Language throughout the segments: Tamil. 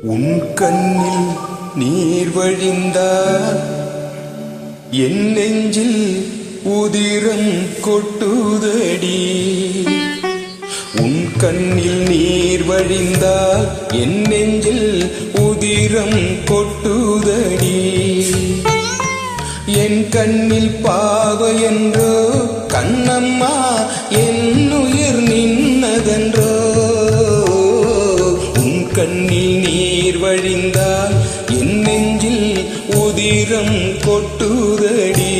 உன் கண்ணில் நீர் வழிந்தால் என் நெஞ்சில் உதிரம் கொட்டுதடி. உன் கண்ணில் நீர் வழிந்தால் என் நெஞ்சில் உதிரம் கொட்டுதடி. என் கண்ணில் பாவ என்ற கண்ணில் நீர் வழிந்தால் என் நெஞ்சில் உதிரம் கொட்டுதடி.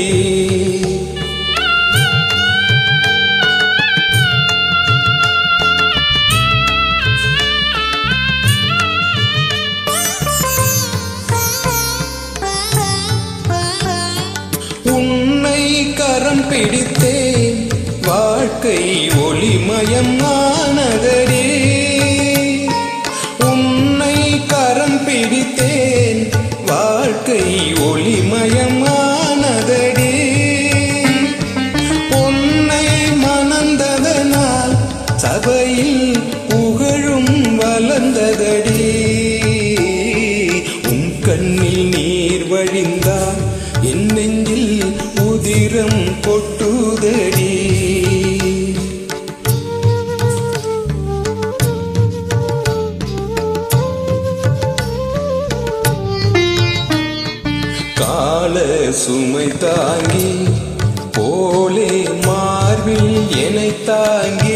உன்னை கரம் பிடித்தேன் வாழ்க்கை ஒளிமயம் நான் நீர் என் நெஞ்சில் உதிரம் கொட்டுதடி. கால சுமை தாங்கி போலே மார்பில் என தாங்கி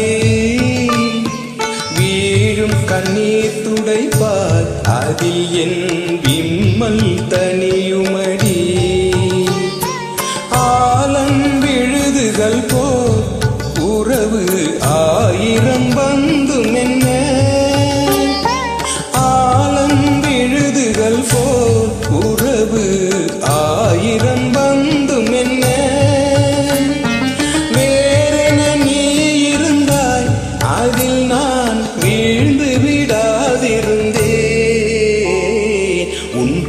துடைப்பால் அதில் என் விம்மல் தனியுமடி. ஆலம்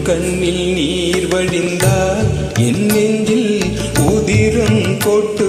கண்ணில் நீர் வழிந்தால் என் நெஞ்சில் உதிரம் கொட்டு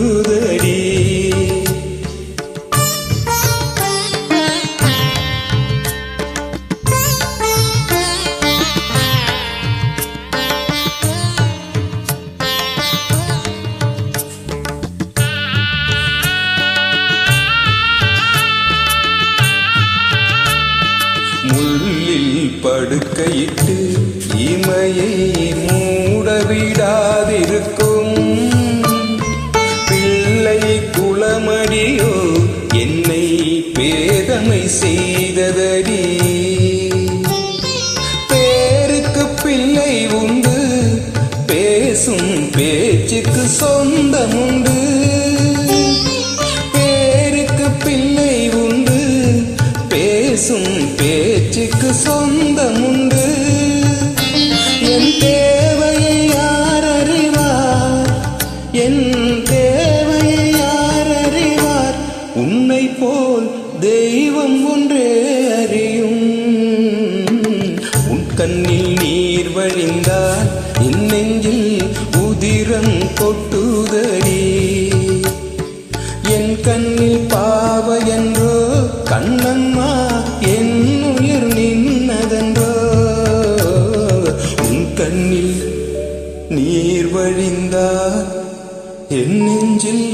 படுக்கையிட்டு இமையை மூடவிடாதிருக்கும். பிள்ளை குளமடியோ என்னை பேதமை செய்ததடி. பேருக்கு பிள்ளை உண்டு பேசும் பேச்சுக்கு சொந்தமுண்டு. பேச்சுக்கு சொந்தமுண்டு. என் தேவையை யார் அறிவார்? என் தேவையை யார் அறிவார்? உன்னை போல் தெய்வம் ஒன்றே அறியும். உன் கண்ணில் நீர் வழிந்தால் என் நெஞ்சில் உதிரம் கொட்டுதடி. என் கண்ணில் நீர் வழிந்தார் என் நெஞ்சில்